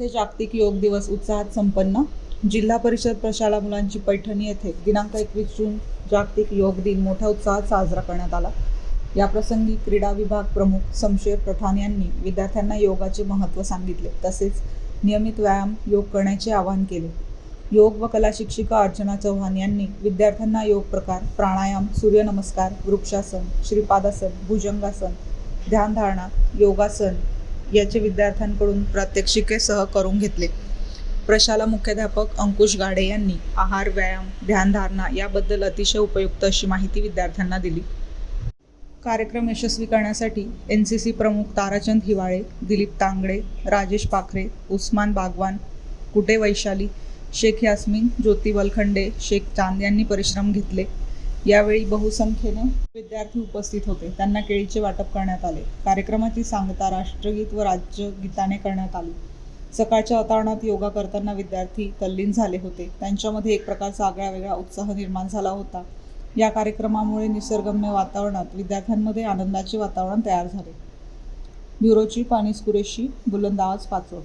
येथे जागतिक योग दिवस उत्साहात संपन्न. जिल्हा परिषद प्रशाला मुलांची पैठणी येथे दिनांक एकवीस जून जागतिक योग दिन मोठ्या उत्साहात साजरा करण्यात आला. याप्रसंगी क्रीडा विभाग प्रमुख शमशेर पठाण यांनी विद्यार्थ्यांना योगाचे महत्त्व सांगितले. तसेच नियमित व्यायाम योग करण्याचे आवाहन केले. योग व कला शिक्षिका अर्चना चव्हाण यांनी विद्यार्थ्यांना योग प्रकार प्राणायाम सूर्यनमस्कार वृक्षासन श्रीपादासन भुजंगासन ध्यानधारणा योगासन याचे विद्यार्थ्यांकडून प्रात्यक्षिकेसह करून घेतले. प्रशाला मुख्याध्यापक अंकुश गाडे यांनी आहार व्यायाम ध्यानधारणा याबद्दल अतिशय उपयुक्त अशी माहिती विद्यार्थ्यांना दिली. कार्यक्रम यशस्वी करण्यासाठी एन सी सी प्रमुख ताराचंद हिवाळे दिलीप तांगडे राजेश पाखरे उस्मान बागवान कुटे वैशाली शेख यास्मिन ज्योती वलखंडे शेख चांद यांनी परिश्रम घेतले. यावेळी बहुसंख्येने विद्यार्थी उपस्थित होते. त्यांना केळीचे वाटप करण्यात आले. कार्यक्रमाची सांगता राष्ट्रगीत व राज्यगीताने करण्यात आली. सकाळच्या वातावरणात योगा करताना विद्यार्थी तल्लीन झाले होते. त्यांच्यामध्ये एक प्रकारचा आगळा वेगळा उत्साह निर्माण झाला होता. या कार्यक्रमामुळे निसर्गम्य वातावरणात विद्यार्थ्यांमध्ये आनंदाचे वातावरण तयार झाले. ब्युरोची पाणी अनिस कुरेशी बुलंदाज पाचोड.